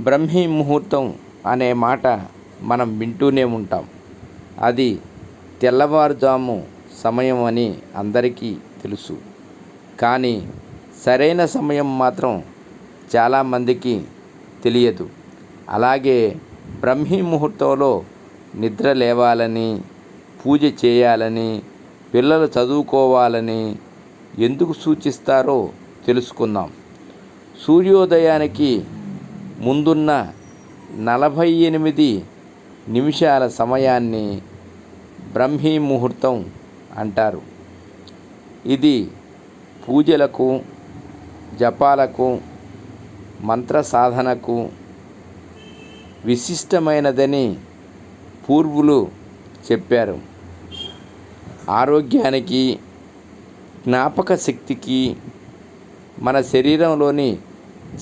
బ్రహ్మీ ముహూర్తం అనే మాట మనం వింటూనే ఉంటాం. అది తెల్లవారుజాము సమయం అని అందరికీ తెలుసు. కానీ సరైన సమయం మాత్రం చాలామందికి తెలియదు. అలాగే బ్రహ్మీ ముహూర్తంలో నిద్ర లేవాలని పూజ చేయాలని పిల్లలు చదువుకోవాలని ఎందుకు సూచిస్తారో తెలుసుకుందాం. సూర్యోదయానికి ముందున్న నలభై ఎనిమిది నిమిషాల సమయాన్ని బ్రహ్మీ ముహూర్తం అంటారు. ఇది పూజలకు జపాలకు మంత్ర సాధనకు విశిష్టమైనదని పూర్వులు చెప్పారు. ఆరోగ్యానికి జ్ఞాపక శక్తికి మన శరీరంలోని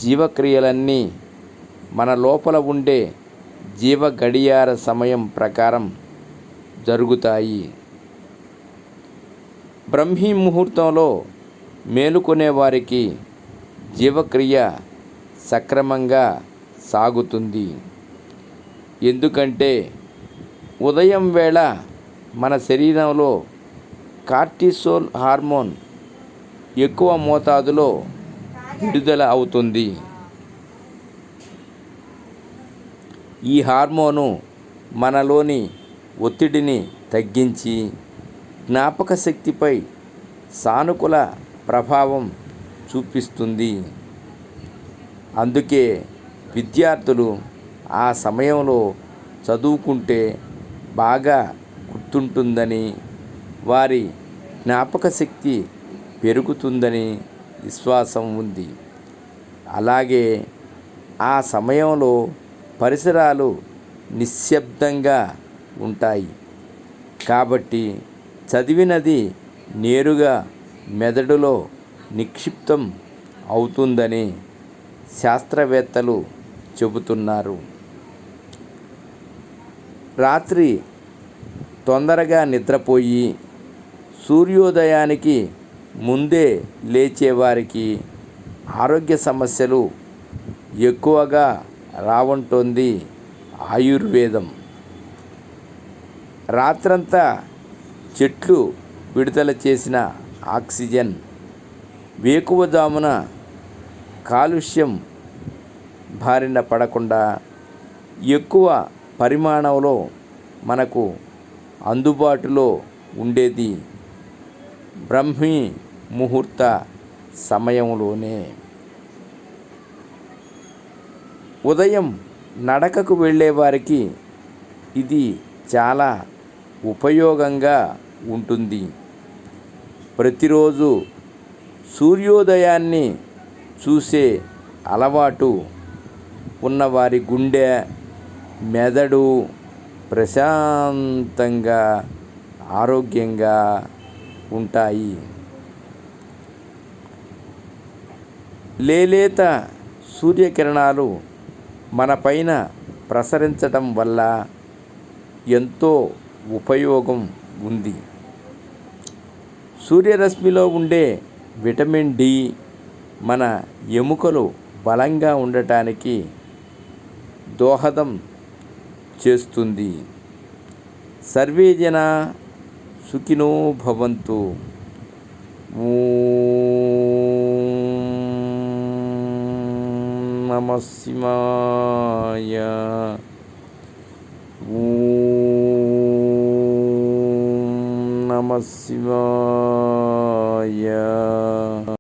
జీవక్రియలన్నీ మన లోపల ఉండే జీవ గడియార సమయం ప్రకారం జరుగుతాయి. బ్రహ్మీ ముహూర్తంలో మేలుకునే వారికి జీవక్రియ సక్రమంగా సాగుతుంది. ఎందుకంటే ఉదయం వేళ మన శరీరంలో కార్టిసోల్ హార్మోన్ ఎక్కువ మోతాదులో విడుదల అవుతుంది. ఈ హార్మోను మనలోని ఒత్తిడిని తగ్గించి జ్ఞాపక శక్తిపై సానుకూల ప్రభావం చూపిస్తుంది. అందుకే విద్యార్థులు ఆ సమయంలో చదువుకుంటే బాగా గుర్తుంటుందని వారి జ్ఞాపక శక్తి పెరుగుతుందని విశ్వాసం ఉంది. అలాగే ఆ సమయంలో పరిసరాలు నిశ్శబ్దంగా ఉంటాయి. కాబట్టి చదివినది నేరుగా మెదడులో నిక్షిప్తం అవుతుందని శాస్త్రవేత్తలు చెబుతున్నారు. రాత్రి తొందరగా నిద్రపోయి సూర్యోదయానికి ముందే లేచేవారికి ఆరోగ్య సమస్యలు ఎక్కువగా రావంటోంది ఆయుర్వేదం. రాత్రంతా చెట్లు విడుదల చేసిన ఆక్సిజన్. వేకువజామున కాలుష్యం బారిన పడకుండా ఎక్కువ పరిమాణంలో మనకు అందుబాటులో ఉండేది బ్రహ్మీ ముహూర్త సమయంలోనే. ఉదయం నడకకు వెళ్ళే వారికి ఇది చాలా ఉపయోగంగా ఉంటుంది. ప్రతిరోజు సూర్యోదయాన్ని చూసే అలవాటు ఉన్నవారి గుండె మెదడు ప్రశాంతంగా ఆరోగ్యంగా ఉంటాయి. లేలేత సూర్యకిరణాలు మన పైన ప్రసరించటం వల్ల ఎంతో ఉపయోగం ఉంది. సూర్యరశ్మిలో ఉండే విటమిన్ డి మన ఎముకలు బలంగా ఉండటానికి దోహదం చేస్తుంది. సర్వే జన సుఖినో భవంతు. నమ நமசிவாய ஓம் நமசிவாய